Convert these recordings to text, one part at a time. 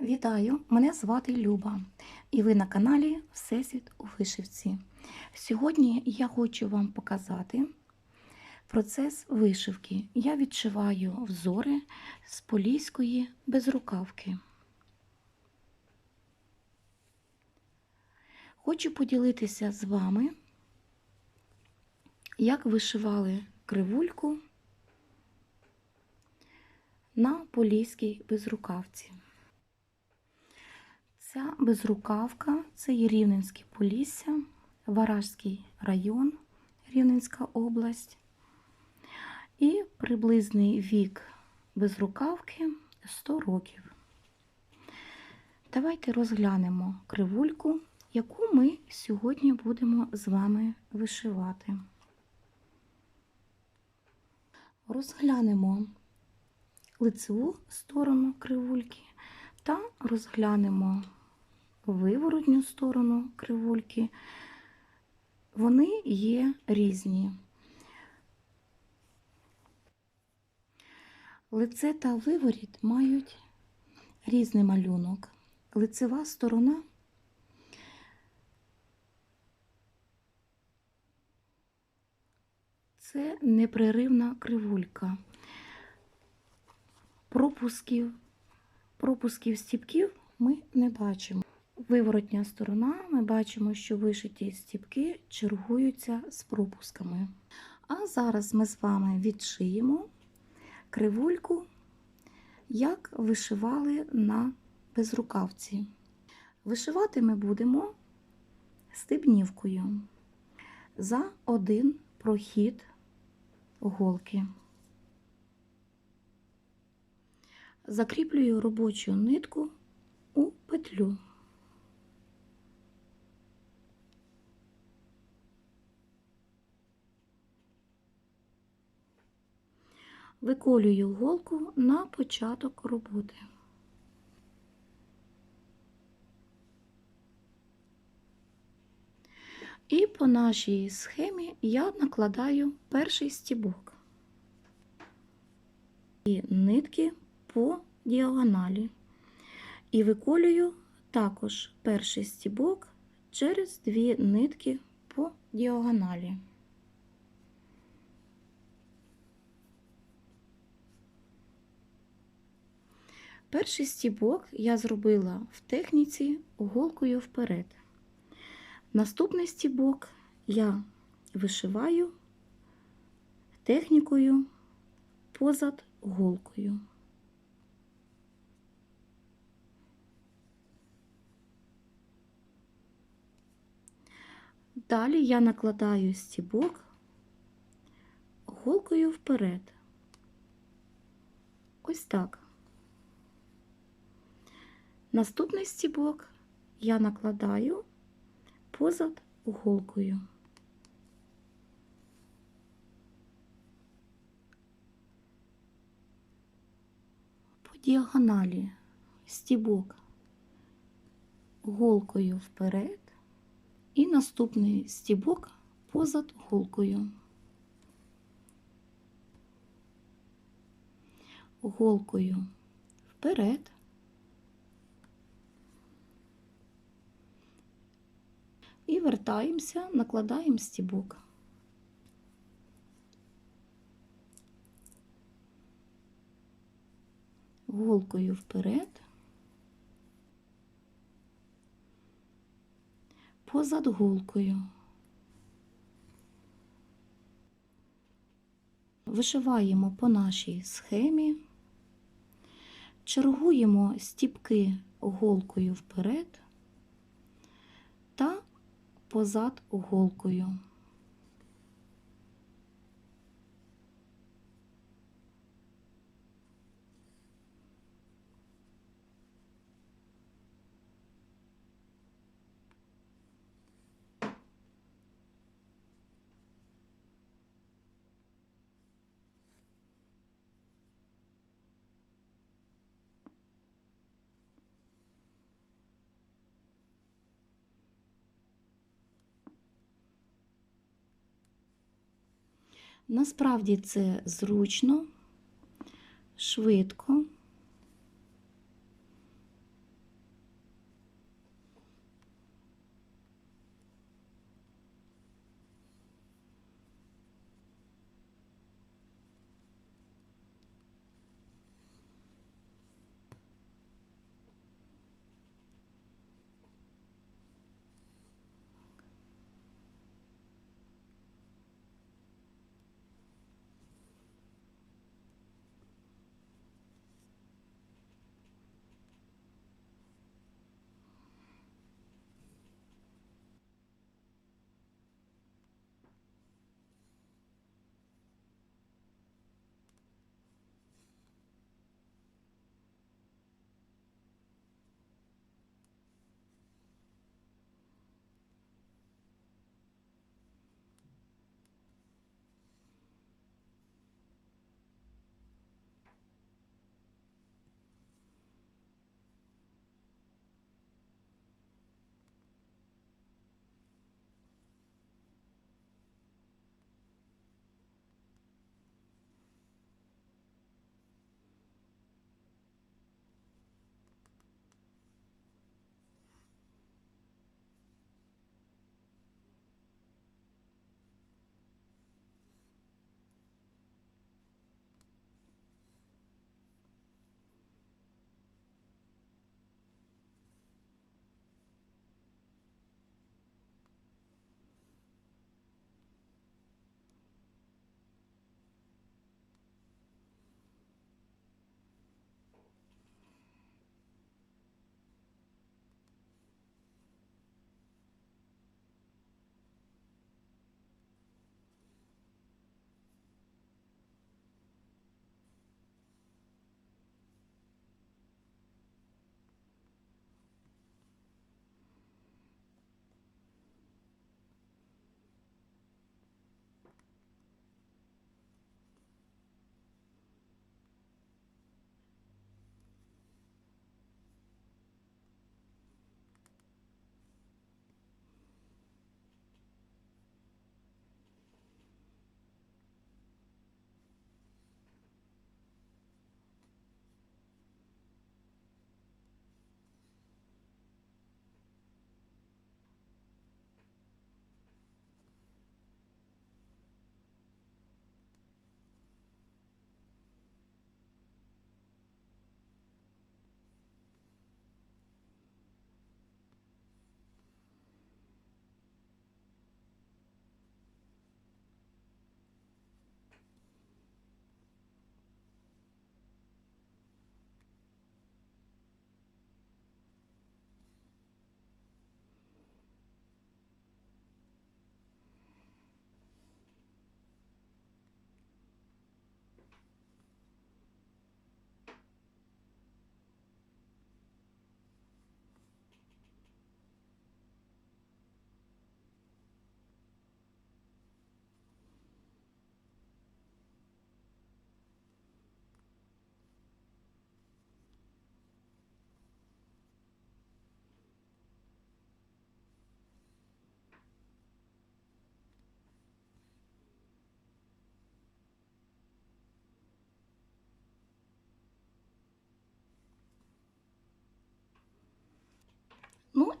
Вітаю! Мене звати Люба, і ви на каналі Всесвіт у вишивці. Сьогодні я хочу вам показати процес вишивки. Я відшиваю взори з поліської безрукавки. Хочу поділитися з вами, як вишивали кривульку на поліській безрукавці. Ця безрукавка це є Рівненське Полісся, Варажський район, Рівненська область. І приблизний вік безрукавки 100 років. Давайте розглянемо кривульку, яку ми сьогодні будемо з вами вишивати. Розглянемо лицеву сторону кривульки та розглянемо виворотню сторону кривульки. Вони є різні. Лице та виворіт мають різний малюнок. Лицева сторона це непреривна кривулька. Пропусків, пропусків стіпків ми не бачимо. Виворотня сторона ми бачимо, що вишиті стіпки чергуються з пропусками. А зараз ми з вами відшиємо кривульку, як вишивали на безрукавці. Вишивати ми будемо стебнівкою за один прохід голки. Закріплюю робочу нитку у петлю. Виколюю голку на початок роботи. І по нашій схемі я накладаю перший стібок і нитки по діагоналі. І виколюю також перший стібок через дві нитки по діагоналі. Перший стібок я зробила в техніці голкою вперед. Наступний стібок я вишиваю технікою позад голкою. Далі я накладаю стібок голкою вперед. Ось так. Наступний стібок я накладаю позад голкою. По діагоналі стібок голкою вперед і наступний стібок позад голкою. Голкою вперед. І вертаємося, накладаємо стібок. Голкою вперед, позад голкою. Вишиваємо по нашій схемі, чергуємо стіпки голкою вперед та позад голкою. Насправді це зручно, швидко.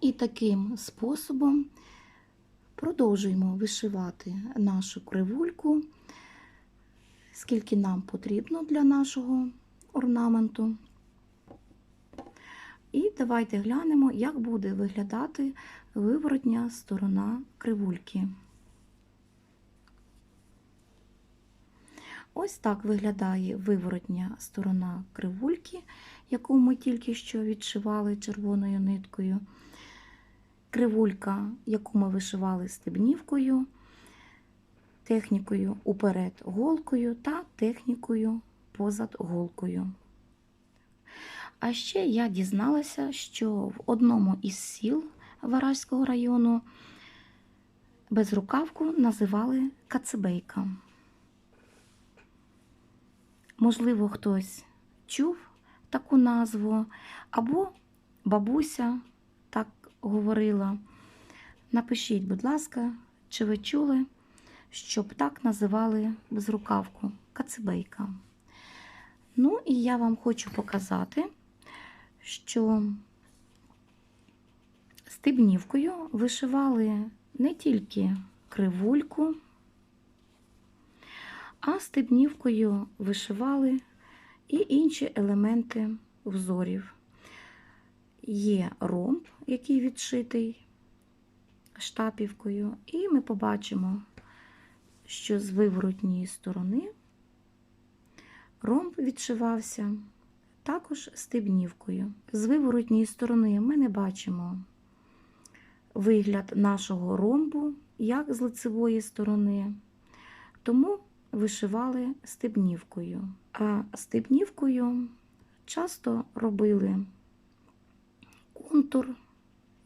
І таким способом продовжуємо вишивати нашу кривульку, скільки нам потрібно для нашого орнаменту. І давайте глянемо, як буде виглядати виворотня сторона кривульки. Ось так виглядає виворотня сторона кривульки, яку ми тільки що відшивали червоною ниткою. Кривулька, яку ми вишивали стебнівкою, технікою уперед голкою та технікою позад голкою. А ще я дізналася, що в одному із сіл Варажського району безрукавку називали кацебейка. Можливо, хтось чув таку назву, або бабуся так говорила. Напишіть, будь ласка, чи ви чули, щоб так називали безрукавку кацебейка. Ну, і я вам хочу показати, що стебнівкою вишивали не тільки кривульку, а стебнівкою вишивали і інші елементи взорів. Є ромб, який відшитий штапівкою, і ми побачимо, що з виворотньої сторони ромб відшивався також стебнівкою. З виворотньої сторони ми не бачимо вигляд нашого ромбу, як з лицевої сторони, тому вишивали стебнівкою. А стебнівкою часто робили контур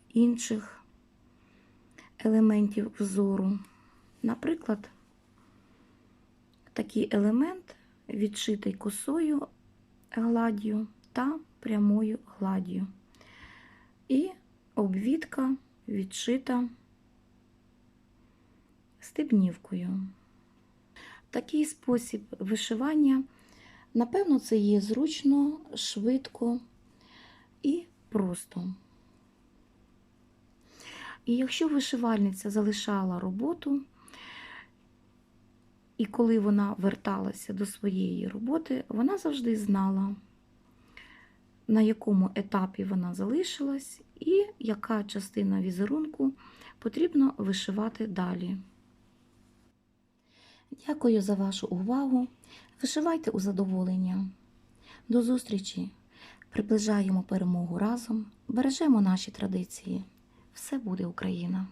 інших елементів взору. Наприклад, такий елемент відшитий косою гладдю та прямою гладдю. І обвідка відшита стебнівкою. Такий спосіб вишивання, напевно, це є зручно, швидко і просто. І якщо вишивальниця залишала роботу, і коли вона верталася до своєї роботи, вона завжди знала, на якому етапі вона залишилась і яка частина візерунку потрібно вишивати далі. Дякую за вашу увагу. Вишивайте у задоволення. До зустрічі! Приближаємо перемогу разом, бережемо наші традиції. Все буде Україна!